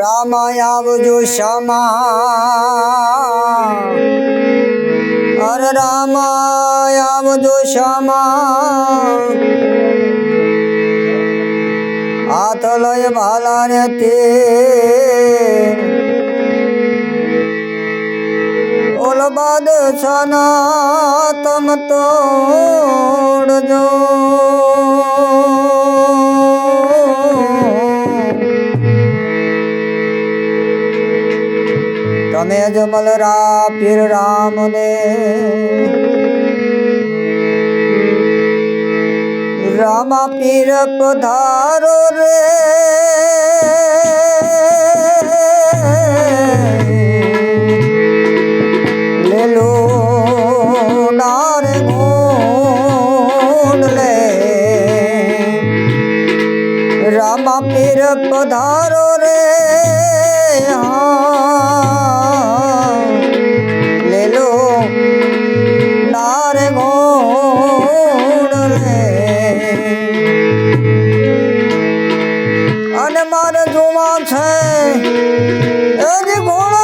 રામાય આવજો શ્યામા. અર રામાય આવજો શ્યામા. હાથ લય ભાલા ને તે ઓલબાદ સનાતમ તોડજો. जमल रा फिर राम ने राम पीर पधारो रे મારે જોવા છે. એ ઘોડા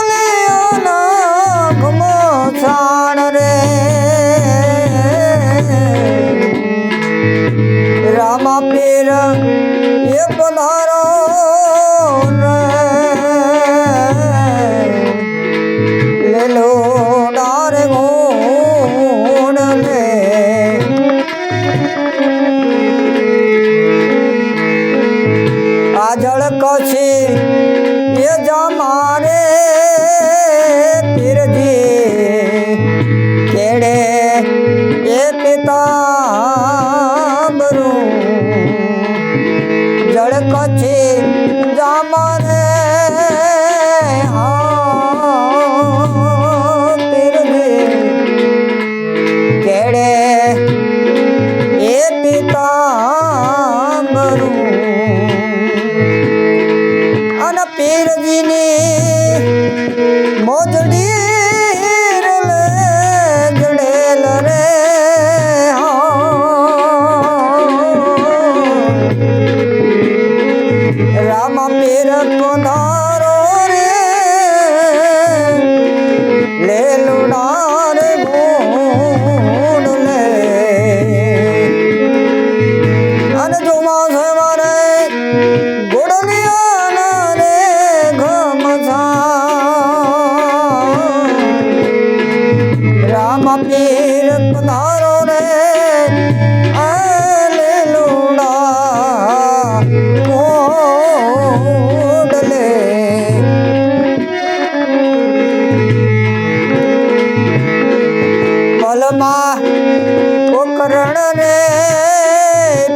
રામ પીર પધારો રે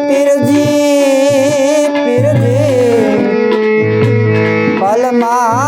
પીરજી પીરજી પલમા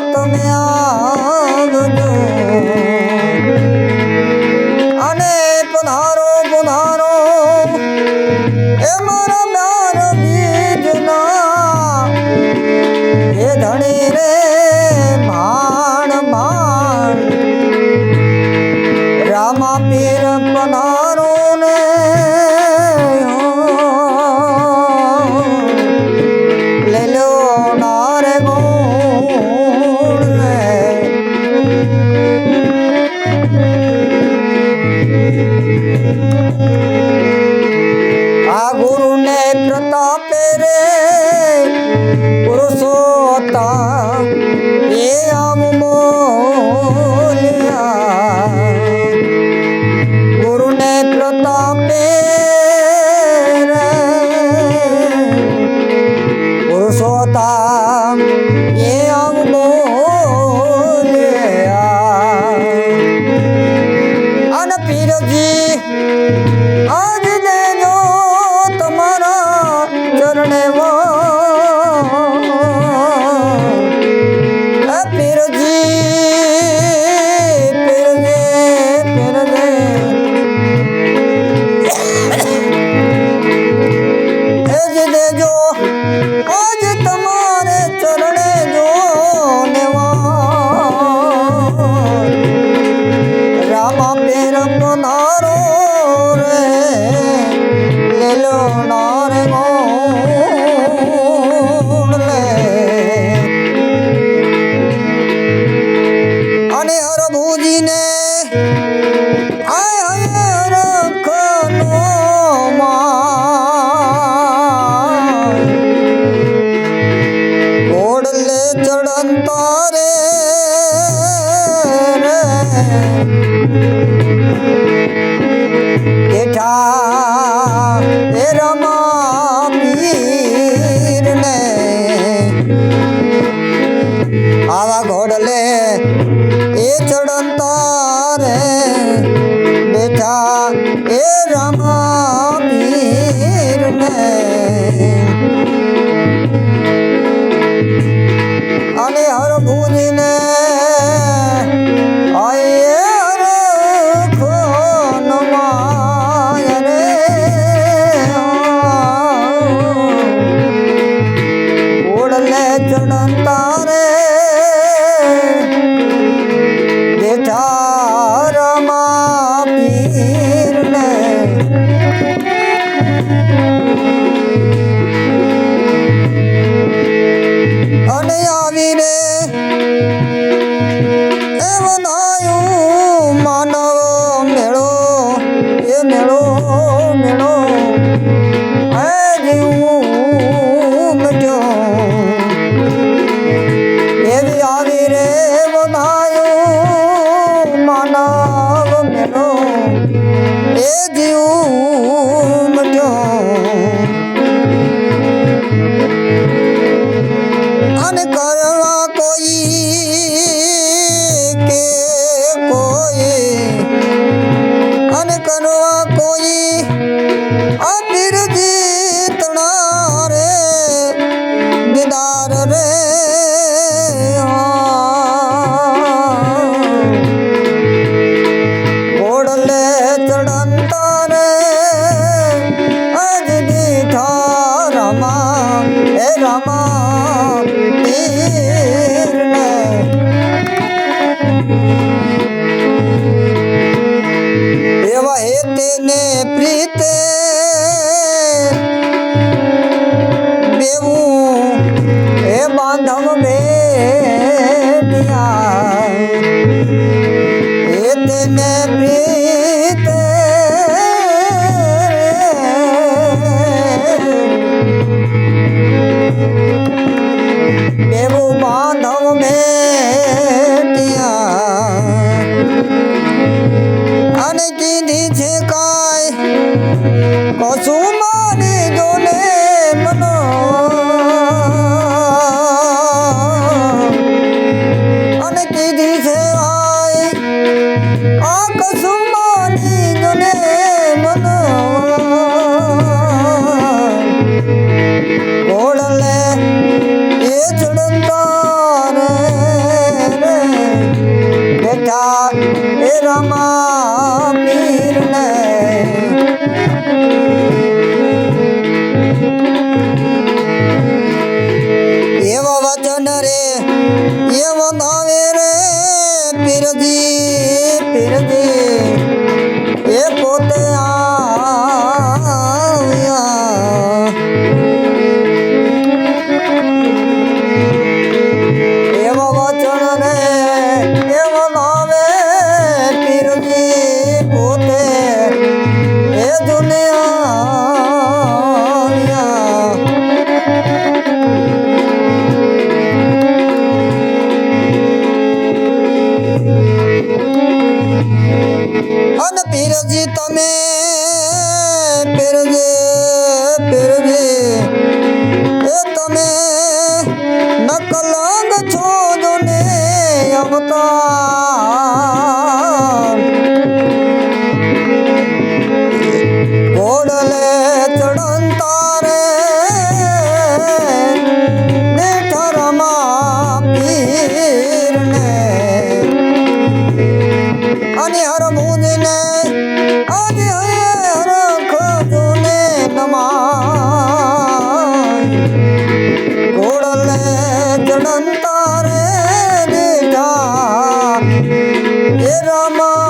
求めよう。Yeah. કહે તેને પ્રીતે બેવું હે બાંધવ બે પિયા É poder. એ